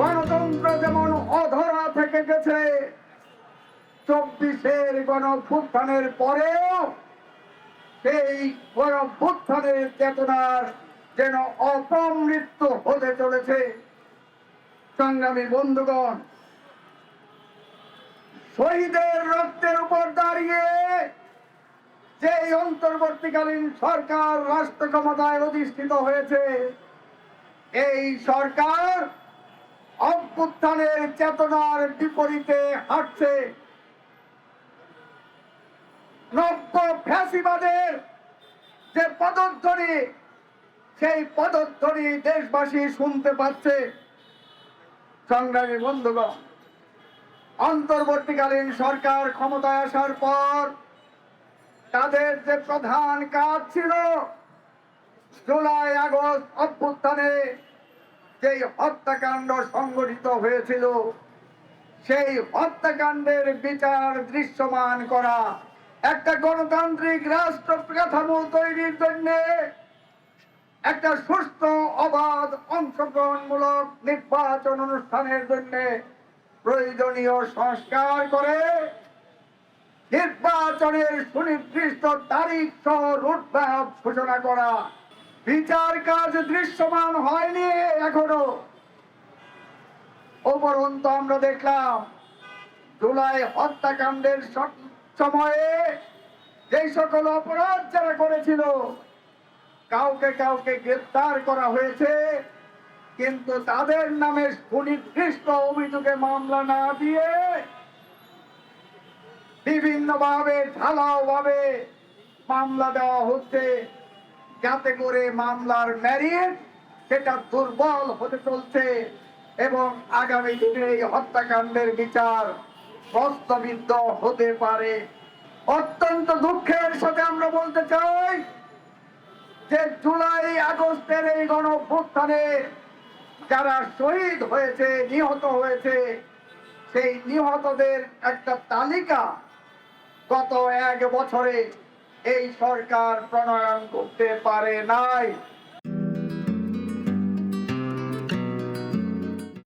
গণতন্ত্র যেমন অধরা থেকে গেছে, চব্বিশের গণভ্যুত্থানের পরেও সেই গণভ্যুত্থানের চেতনার যেন অপমৃত্যু হতে চলেছে। সংগ্রামী বন্ধুগণ, শহীদের রক্তের উপর দাঁড়িয়ে যে অন্তর্বর্তীকালীন সরকার রাষ্ট্র ক্ষমতায় অধিষ্ঠিত হয়েছে, এই সরকার অভ্যুত্থানের চেতনার বিপরীতে হাঁটছে নব্য ফ্যাসিবাদের যে পদধ্বনি, সেই পদধ্বনি দেশবাসী শুনতে পাচ্ছে। সংগ্রামী বন্ধুগণ, অন্তর্বর্তীকালীন সরকার ক্ষমতায় আসার পর তাদের যে প্রধান কাজ ছিল, জুলাই আগস্ট অভ্যুত্থানে যেই হত্যাকাণ্ড সংগঠিত হয়েছিল, সেই হত্যাকাণ্ডের বিচার দৃশ্যমান করা একটা গণতান্ত্রিক রাষ্ট্র কাঠামো তৈরির জন্য একটা সুস্থ অবাধ, অংশগ্রহণমূলক নির্বাচন অনুষ্ঠানের জন্য প্রয়োজনীয় সংস্কার করে নির্বাচনের সুনির্দিষ্ট তারিখ সহ রুটম্যাপ ঘোষণা করা। বিচার কাজ দৃশ্যমান হয়নি এখনও। উপরন্ত আমরা দেখলাম জুলাই হত্যাকাণ্ডের সময়ে যে সকল অপরাধ যারা করেছিল, কাউকে কাউকে গ্রেফতার করা হয়েছে, কিন্তু তাদের নামে সুনির্দিষ্ট অভিযোগে মামলা না দিয়ে বিভিন্ন ভাবে ঢালাও ভাবে মামলা দেওয়া হচ্ছে। যাতে করে মামলার ম্যারিট সেটা দুর্বল হতে চলছে এবং আগামী দিনে এই হত্যাকাণ্ডের বিচার প্রস্তাবিত হতে পারে। অত্যন্ত দুঃখের সাথে আমরা বলতে চাই যে জুলাই আগস্টের এই গণঅভ্যুত্থানে যারা শহীদ হয়েছে, নিহত হয়েছে, সেই নিহতদের একটা তালিকা গত এক বছরে এই সরকার প্রণয়ন করতে পারে নাই।